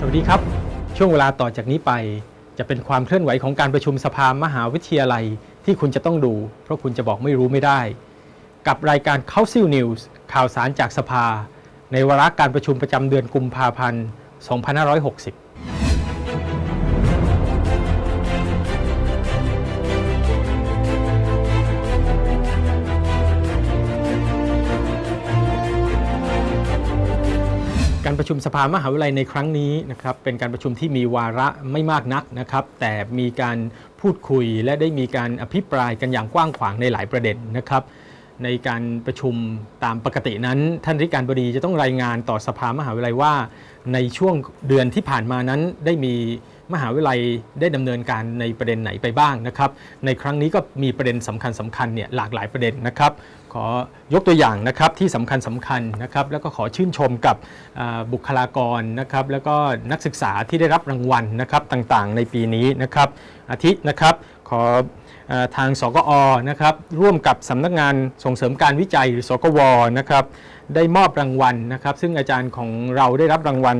สวัสดีครับ ช่วงเวลาต่อจากนี้ไป จะเป็นความเคลื่อนไหวของการประชุมสภามหาวิทยาลัยที่คุณจะต้องดู เพราะคุณจะบอกไม่รู้ไม่ได้ กับรายการ Council News ข่าวสารจากสภา ในวาระการประชุมประจำเดือนกุมภาพันธ์ 2560 ประชุมสภามหาวิทยาลัยในครั้งนี้นะครับเป็นการประชุมที่มีวาระไม่มากนักนะครับ แต่มีการพูดคุยและได้มีการอภิปรายกันอย่างกว้างขวางในหลายประเด็นนะครับ ในการประชุมตามปกตินั้น ท่านริการบดีจะต้องรายงานต่อสภามหาวิทยาลัยว่า ในช่วงเดือนที่ผ่านมานั้นได้มีมหาวิทยาลัยได้ดำเนินการในประเด็นไหนไปบ้างนะครับ ในครั้งนี้ก็มีประเด็นสำคัญสำคัญเนี่ยหลากหลายประเด็นนะครับ ขอยกตัวอย่างนะครับที่สำคัญสำคัญนะครับแล้วก็ขอชื่นชมกับบุคลากรนะครับแล้วก็นักศึกษาที่ได้รับรางวัลนะครับต่างๆ ในปีนี้นะครับอาทินะครับขอทางสกอนะครับร่วมกับสำนักงานส่งเสริมการวิจัยหรือสกวนะครับได้มอบรางวัลนะครับ ซึ่งอาจารย์ของเราได้รับรางวัล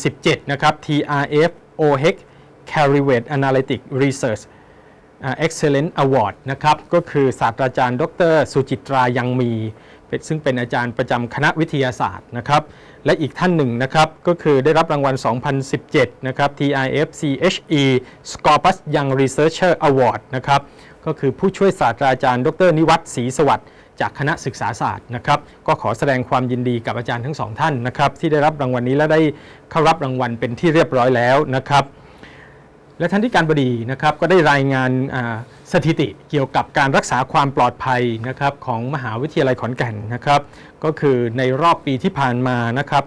2017 นะครับ TRF OHEC Carriway Analytic Research Excellent Award นะครับก็คือศาสตราจารย์ ดร สุจิตรายังมี ซึ่งเป็นอาจารย์ประจำคณะวิทยาศาสตร์นะครับและอีกท่านหนึ่งนะครับก็คือได้รับรางวัล 2017 นะครับ TIF CHE Scopus Young Researcher Award นะครับก็คือผู้ช่วยศาสตราจารย์ ดร นิวัฒน์ศรีสวัสดิ์จากคณะศึกษาศาสตร์นะครับก็ขอแสดงความยินดีกับอาจารย์ทั้งสองท่านนะครับที่ได้รับรางวัลนี้และได้เข้ารับรางวัลเป็นที่เรียบร้อยแล้วนะครับ และท่านที่การบดีนะครับก็ได้รายงานสถิติเกี่ยวกับการรักษาความปลอดภัยนะครับของมหาวิทยาลัยขอนแก่นนะครับ ก็คือในรอบปีที่ผ่านมานะครับ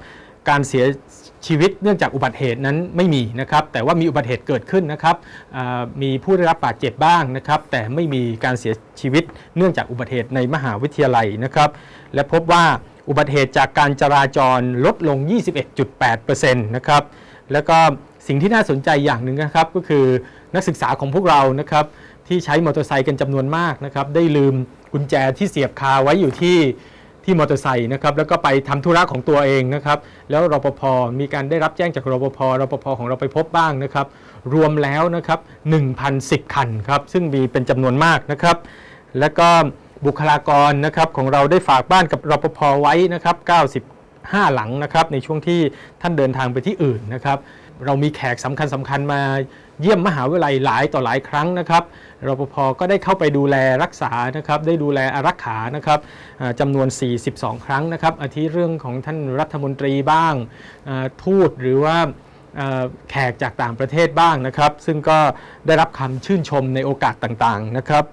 การเสียชีวิตเนื่องจากอุบัติเหตุนั้นไม่มีนะครับ แต่ว่ามีอุบัติเหตุเกิดขึ้นนะครับมีผู้ได้รับบาดเจ็บบ้างนะครับ แต่ไม่มีการเสียชีวิตเนื่องจากอุบัติเหตุในมหาวิทยาลัยนะครับ และพบว่าอุบัติเหตุจากการจราจรลดลง 21.8%นะครับแล้วก็ สิ่งที่น่าสนใจอย่างหนึ่งนะครับก็คือนักศึกษาของพวกเรานะครับที่ใช้มอเตอร์ไซค์กันจำนวนมากนะครับได้ลืมกุญแจที่เสียบคาไว้อยู่ที่ที่มอเตอร์ไซค์นะครับแล้วก็ไปทำธุระของตัวเองนะครับแล้วรปภมีการได้รับแจ้งจากรปภรปภของเราไปพบบ้างนะครับรวมแล้วนะครับ1,010 คันครับซึ่งมีเป็นจำนวนมากนะครับแล้วก็บุคลากรนะครับของเราได้ฝากบ้านกับรปภไว้นะครับ95 หลังนะครับในช่วงที่ท่านเดินทางไปที่อื่นนะครับ เรามีแขกสำคัญสำคัญมาเยี่ยมมหาวิทยาลัยหลายต่อหลายครั้งนะครับรปภก็ได้เข้าไปดูแลรักษานะครับ ได้ดูแลอารักขานะครับจำนวน 42 ครั้งนะครับอาทิเรื่องของท่านรัฐมนตรีบ้างทูตหรือว่าแขกจากต่างประเทศบ้างนะครับ ซึ่งก็ได้รับคำชื่นชมในโอกาสต่างๆนะครับ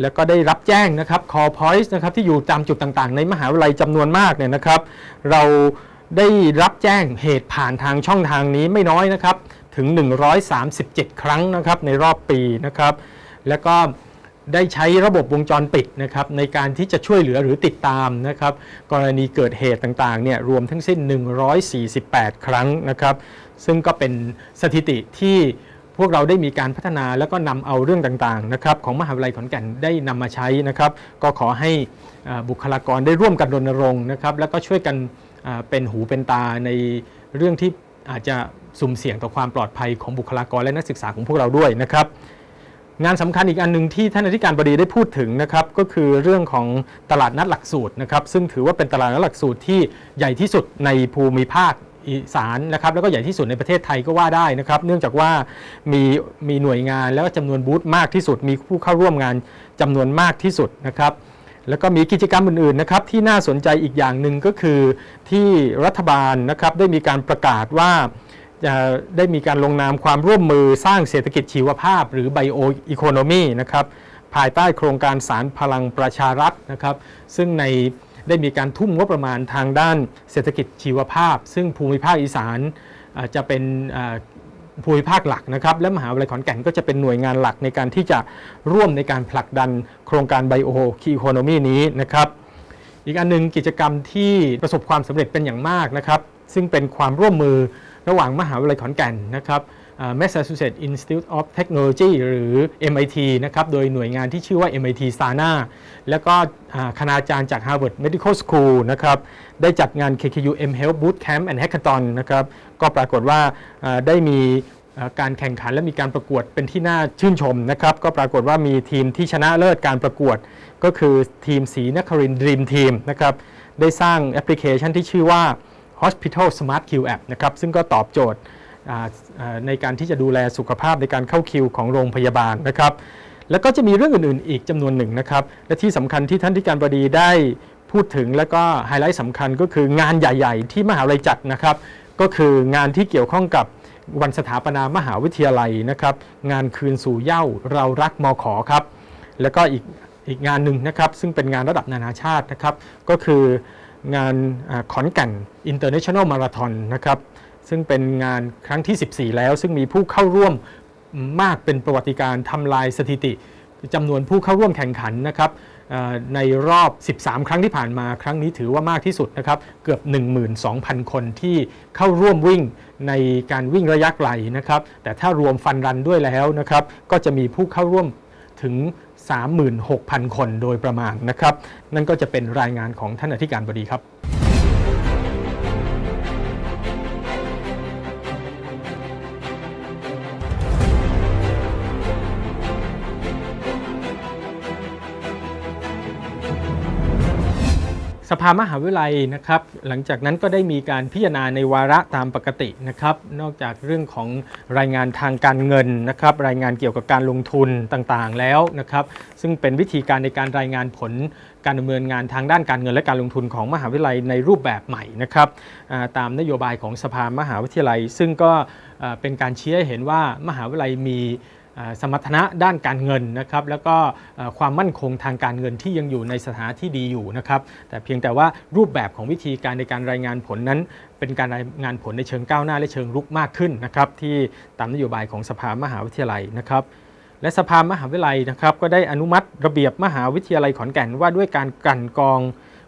แล้วก็ได้รับแจ้งนะครับ call points นะครับที่อยู่ตามจุดต่างๆ ในมหาวิทยาลัยจำนวนมากเนี่ยนะครับ เรา ได้รับแจ้งเหตุผ่านทางช่องทางนี้ไม่น้อยนะครับ ถึง 137 ครั้งนะครับในรอบปีนะครับ แล้วก็ได้ใช้ระบบวงจรปิดนะครับในการที่จะช่วยเหลือหรือติดตามนะครับ กรณีเกิดเหตุต่างๆเนี่ยรวมทั้งสิ้น 148 ครั้งนะครับ ซึ่งก็เป็นสถิติที่พวกเราได้มีการพัฒนาแล้วก็นำเอาเรื่องต่างๆนะครับของมหาวิทยาลัยขอนแก่นได้นำมาใช้นะครับ ก็ขอให้บุคลากรได้ร่วมกันรณรงค์นะครับ แล้วก็ช่วยกัน เป็นหูเป็นตาในเรื่องที่อาจจะสุ่มเสี่ยงต่อความปลอดภัยของบุคลากรและนักศึกษาของพวกเราด้วยนะครับ งานสำคัญอีกอันหนึ่งที่ท่านอธิการบดีได้พูดถึงนะครับก็คือเรื่องของตลาดนัดหลักสูตรนะครับ ซึ่งถือว่าเป็นตลาดนัดหลักสูตรที่ใหญ่ที่สุดในภูมิภาคอีสานนะครับแล้วก็ใหญ่ที่สุดในประเทศไทยก็ว่าได้นะครับ เนื่องจากว่ามีมีหน่วยงานแล้วก็จำนวนบูธมากที่สุด มีผู้เข้าร่วมงานจำนวนมากที่สุดนะครับ แล้วก็มีกิจกรรมอื่นๆนะครับที่น่าสนใจอีกอย่างหนึ่งก็คือที่รัฐบาลนะครับได้มีการประกาศว่าจะได้มีการลงนามความร่วมมือสร้างเศรษฐกิจชีวภาพ หรือ Bio Economy นะครับภายใต้โครงการสารพลังประชารัฐนะครับ ซึ่งในได้มีการทุ่มงบประมาณทางด้านเศรษฐกิจชีวภาพ ซึ่งภูมิภาคอีสานจะเป็น ภูมิภาคหลักนะครับ และมหาวิทยาลัยขอนแก่นก็จะเป็นหน่วยงานหลักในการที่จะร่วมในการผลักดันโครงการไบโอคีโคโนมีนี้นะครับ อีกอันหนึงกิจกรรมที่ประสบความสำเร็จเป็นอย่างมากนะครับ ซึ่งเป็นความร่วมมือระหว่างมหาวิทยาลัยขอนแก่นนะครับ Massachusetts Institute of Technology หรือ MIT นะครับ โดยหน่วยงานที่ชื่อว่า MIT SANA แล้วก็คณาจารย์จาก Harvard Medical School นะครับ ได้จัดงาน KKU M Health Boot Camp and Hackathon นะครับ ก็ปรากฏว่าได้มีการแข่งขันและมีการประกวดเป็นที่น่าชื่นชมนะครับ ก็ปรากฏว่ามีทีมที่ชนะเลิศการประกวด ก็คือทีมศรีนครินทร์ Dream Team นะครับ ได้สร้างแอปพลิเคชันที่ชื่อว่า Hospital Smart Q App นะครับ ซึ่งก็ตอบโจทย์ ในการที่จะดูแลสุขภาพในการเข้าคิวของโรงพยาบาลนะครับ แล้วก็จะมีเรื่องอื่นๆ อีกจำนวนหนึ่งนะครับ และที่สำคัญที่ท่านที่การบดีได้พูดถึงและก็ไฮไลท์สำคัญก็คืองานใหญ่ ๆ ที่มหาวิทยาลัยจัดนะครับ ก็คืองานที่เกี่ยวข้องกับวันสถาปนามหาวิทยาลัยนะครับ งานคืนสู่เย้าเรารักมอขอครับ แล้วก็อีกอีกงานหนึ่งนะครับ ซึ่งเป็นงานระดับนานาชาตินะครับ ก็คืองานอขอนแก่น International Marathon นะครับ ซึ่งเป็นงานครั้งที่ 14 แล้ว ซึ่งมีผู้เข้าร่วมมากเป็นประวัติการณ์ทำลายสถิติจำนวนผู้เข้าร่วมแข่งขันนะครับเอ่อในรอบ 13 ครั้งที่ผ่านมาครั้งนี้ถือว่ามากที่สุดนะครับเกือบ 12,000 คนที่เข้าร่วมวิ่งในการวิ่งระยะไกลนะครับแต่ถ้ารวมฟันรันด้วยแล้วนะครับก็จะมีผู้เข้าร่วมถึง 36,000 คนโดยประมาณนะครับ นั่นก็จะเป็นรายงานของท่านอธิการบดีครับ ภามหาวิทยาลัยนะครับหลังจากนั้นก็ได้มีการพิจารณาในวาระตามปกตินะครับนอกจากเรื่องของรายงานทางการเงินนะครับรายงานเกี่ยวกับการลงทุนต่างๆแล้วนะครับซึ่งเป็นวิธีการในการรายงานผลการดำเนินงานทางด้านการเงินและการลงทุนของมหาวิทยาลัยในรูปแบบใหม่นะครับตามนโยบายของสภามหาวิทยาลัย ซึ่งก็เป็นการชี้ให้เห็นว่ามหาวิทยาลัยมี สมรรถนะด้านการเงินนะครับแล้วก็ความมั่นคงทางการเงินที่ยังอยู่ในสถานะที่ดีอยู่นะครับแต่เพียงแต่ว่ารูปแบบของวิธีการในการรายงานผลนั้น เป็นการรายงานผลในเชิงก้าวหน้าและเชิงรุกมากขึ้นนะครับที่ตามนโยบายของสภามหาวิทยาลัยนะครับและสภามหาวิทยาลัยนะครับก็ได้อนุมัติระเบียบมหาวิทยาลัยขอนแก่นว่าด้วยการกันกอง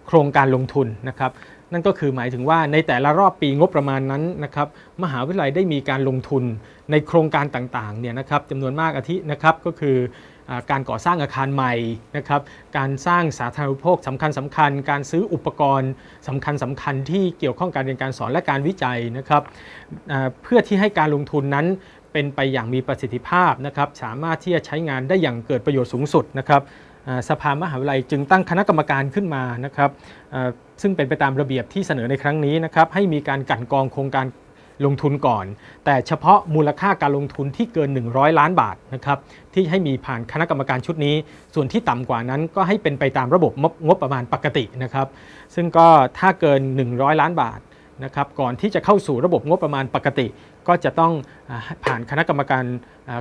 โครงการลงทุนนะครับนั่นก็คือหมายถึงว่าในแต่ละรอบปีงบประมาณนั้นนะครับมหาวิทยาลัยได้มีการลงทุน ในโครงการต่างๆเนี่ยนะครับจำนวนมากอาทินะครับก็คืออการก่อสร้างอาคารใหม่นะครับการสร้างสาธารณูปโภคสำคัญสำคัญ การซื้ออุปกรณ์สำคัญสำคัญที่เกี่ยวข้องการเรียนการสอนและการวิจัยนะครับเพื่อที่ให้การลงทุนนั้นเป็นไปอย่างมีประสิทธิภาพนะครับสามารถที่จะใช้งานได้อย่างเกิดประโยชน์สูงสุดนะครับสภามหาวิทยาลัยจึงตั้งคณะกรรมการขึ้นมานะครับซึ่งเป็นไปตามระเบียบที่เสนอในครั้งนี้นะครับให้มีการกันกองโครงการ ลงทุนก่อน แต่เฉพาะมูลค่าการลงทุนที่เกิน 100 ล้านบาทนะครับที่ให้มีผ่านคณะกรรมการชุดนี้ ส่วนที่ต่ำกว่านั้นก็ให้เป็นไปตามระบบงบประมาณปกตินะครับ ซึ่งก็ถ้าเกิน 100 ล้านบาทนะครับก่อนที่จะเข้าสู่ระบบงบประมาณปกติ ก็จะต้องผ่านคณะกรรมการ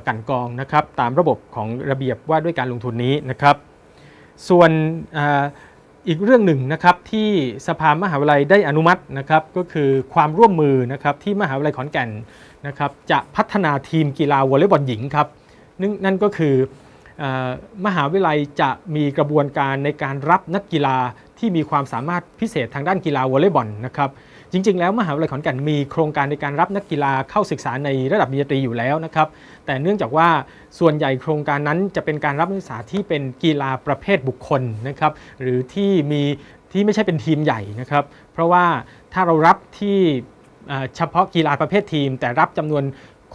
กันกองนะครับตามระบบของระเบียบว่าด้วยการลงทุนนี้นะครับ ส่วน อีกเรื่องหนึ่งนะครับที่สภามหาวิทยาลัยได้อนุมัตินะครับก็คือความร่วมมือนะครับที่มหาวิทยาลัยขอนแก่นนะครับจะพัฒนาทีมกีฬาวอลเลย์บอลหญิงครับนั่นนั่นก็คืออมหาวิทยาลัยจะมีกระบวนการในการรับนักกีฬาที่มีความสามารถพิเศษทางด้านกีฬาวอลเลย์บอลนะครับ จริง ๆ แล้วมหาวิทยาลัยขอนแก่นมีโครงการในการรับนักกีฬาเข้าศึกษาในระดับปริญญาตรีอยู่แล้วนะครับ แต่เนื่องจากว่าส่วนใหญ่โครงการนั้นจะเป็นการรับนักศึกษาที่เป็นกีฬาประเภทบุคคลนะครับ หรือที่มีที่ไม่ใช่เป็นทีมใหญ่นะครับ เพราะว่าถ้าเรารับที่เอ่อเฉพาะกีฬาประเภททีม แต่รับจำนวน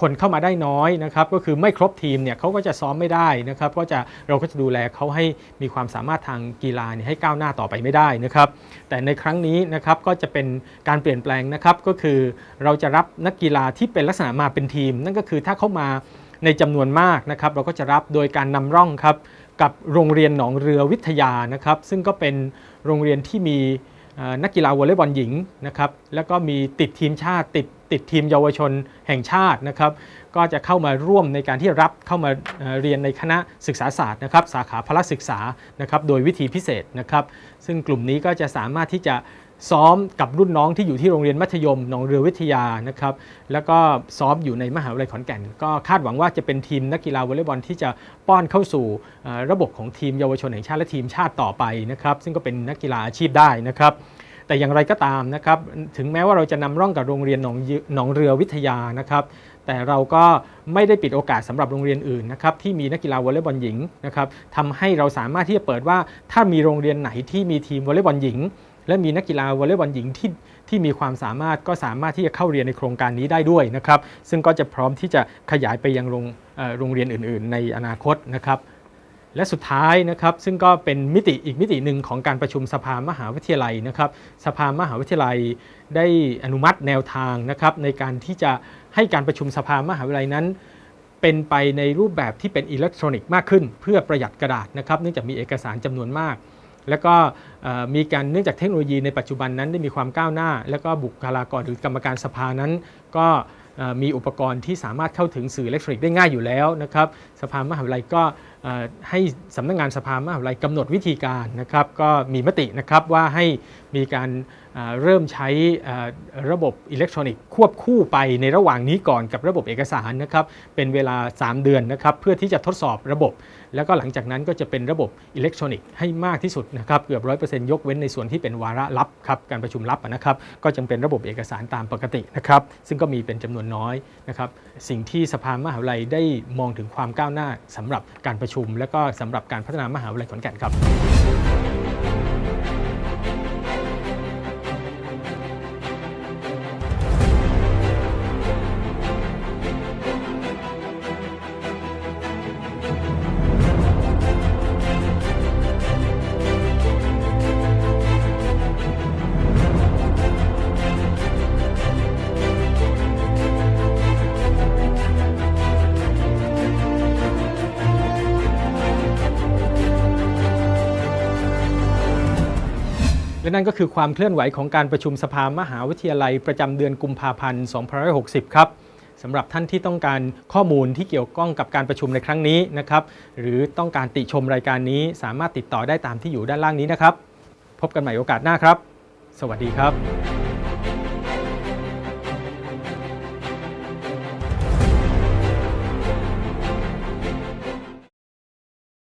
คนเข้ามาได้น้อยนะครับก็คือไม่ครบทีมเนี่ยเขาก็จะซ้อมไม่ได้นะครับก็จะเราก็จะดูแลเขาให้มีความสามารถทางกีฬาเนี่ยให้ก้าวหน้าต่อไปไม่ได้นะครับแต่ในครั้งนี้นะครับก็จะเป็นการเปลี่ยนแปลงนะครับก็คือเราจะรับนักกีฬาที่เป็นลักษณะมาเป็นทีม นั่นก็คือถ้าเข้ามาในจำนวนมากนะครับเราก็จะรับโดยการนำร่องครับกับโรงเรียนหนองเรือวิทยานะครับซึ่งก็เป็นโรงเรียนที่มีนักกีฬาวอลเลย์บอลหญิงนะครับแล้วก็มีติดทีมชาติติด ติดทีมเยาวชนแห่งชาตินะครับ ก็จะเข้ามาร่วมในการที่รับเข้ามาเรียนในคณะศึกษาศาสตร์นะครับ สาขาพละศึกษานะครับ โดยวิธีพิเศษนะครับ ซึ่งกลุ่มนี้ก็จะสามารถที่จะซ้อมกับรุ่นน้องที่อยู่ที่โรงเรียนมัธยมหนองเรือวิทยานะครับ แล้วก็ซ้อมอยู่ในมหาวิทยาลัยขอนแก่น ก็คาดหวังว่าจะเป็นทีมนักกีฬาวอลเลย์บอลที่จะป้อนเข้าสู่ระบบของทีมเยาวชนแห่งชาติและทีมชาติต่อไปนะครับ ซึ่งก็เป็นนักกีฬาอาชีพได้นะครับ แต่อย่างไรก็ตามนะครับ ถึงแม้ว่าเราจะนำร่องกับโรงเรียนหนองหนองเรือวิทยานะครับ แต่เราก็ไม่ได้ปิดโอกาสสำหรับโรงเรียนอื่นนะครับที่มีนักกีฬาวอลเลย์บอลหญิงนะครับทำให้เราสามารถที่จะเปิดว่าถ้ามีโรงเรียนไหนที่มีทีมวอลเลย์บอลหญิง และมีนักกีฬาวอลเลย์บอลหญิงที่ที่มีความสามารถก็สามารถที่จะเข้าเรียนในโครงการนี้ได้ด้วยนะครับ ซึ่งก็จะพร้อมที่จะขยายไปยังโรงโรงเรียนอื่น ๆ ในอนาคตนะครับ และสุดท้ายนะครับซึ่งก็เป็นมิติอีกมิติหนึ่งของการประชุมสภามหาวิทยาลัยนะครับสภามหาวิทยาลัยได้อนุมัติแนวทางนะครับในการที่จะให้การประชุมสภามหาวิทยาลัยนั้นเป็นไปในรูปแบบที่เป็นอิเล็กทรอนิกส์มากขึ้น เพื่อประหยัดกระดาษนะครับเนื่องจากมีเอกสารจำนวนมาก แล้วก็มีการเนื่องจากเทคโนโลยีในปัจจุบันนั้นได้มีความก้าวหน้า แล้วก็บุคลากรหรือกรรมการสภานั้น ก็มีอุปกรณ์ที่สามารถเข้าถึงสื่ออิเล็กทรอนิกส์ได้ง่ายอยู่แล้วนะครับสภามหาวิทยาลัยก็ ให้สำนักงานสภามหาวิทยาลัยกำหนดวิธีการนะครับก็มีมตินะครับว่าให้มีการเริ่มใช้ระบบอิเล็กทรอนิกส์ควบคู่ไปในระหว่างนี้ก่อนกับระบบเอกสารนะครับเป็นเวลา 3 เดือนนะครับเพื่อที่จะทดสอบระบบ แล้วก็หลังจากนั้นก็จะเป็นระบบอิเล็กทรอนิกส์ให้มากที่สุดนะครับเกือบร้อยเปอร์เซ็นต์ยกเว้นในส่วนที่เป็นวาระลับครับการประชุมลับนะครับก็จึงเป็นระบบเอกสารตามปกตินะครับซึ่งก็มีเป็นจำนวนน้อยนะครับสิ่งที่สภามหาวิทยาลัยได้มองถึงความก้าวหน้าสำหรับการประชุม และก็สำหรับการพัฒนามหาวิทยาลัยขอนแก่นครับ นั่นก็คือความเคลื่อนไหวของการประชุมสภามหาวิทยาลัยประจำเดือนกุมภาพันธ์2560 ครับสำหรับท่านที่ต้องการข้อมูลที่เกี่ยวข้องกับการประชุมในครั้งนี้นะครับ หรือต้องการติชมรายการนี้สามารถติดต่อได้ตามที่อยู่ด้านล่างนี้นะครับ พบกันใหม่โอกาสหน้าครับ สวัสดีครับ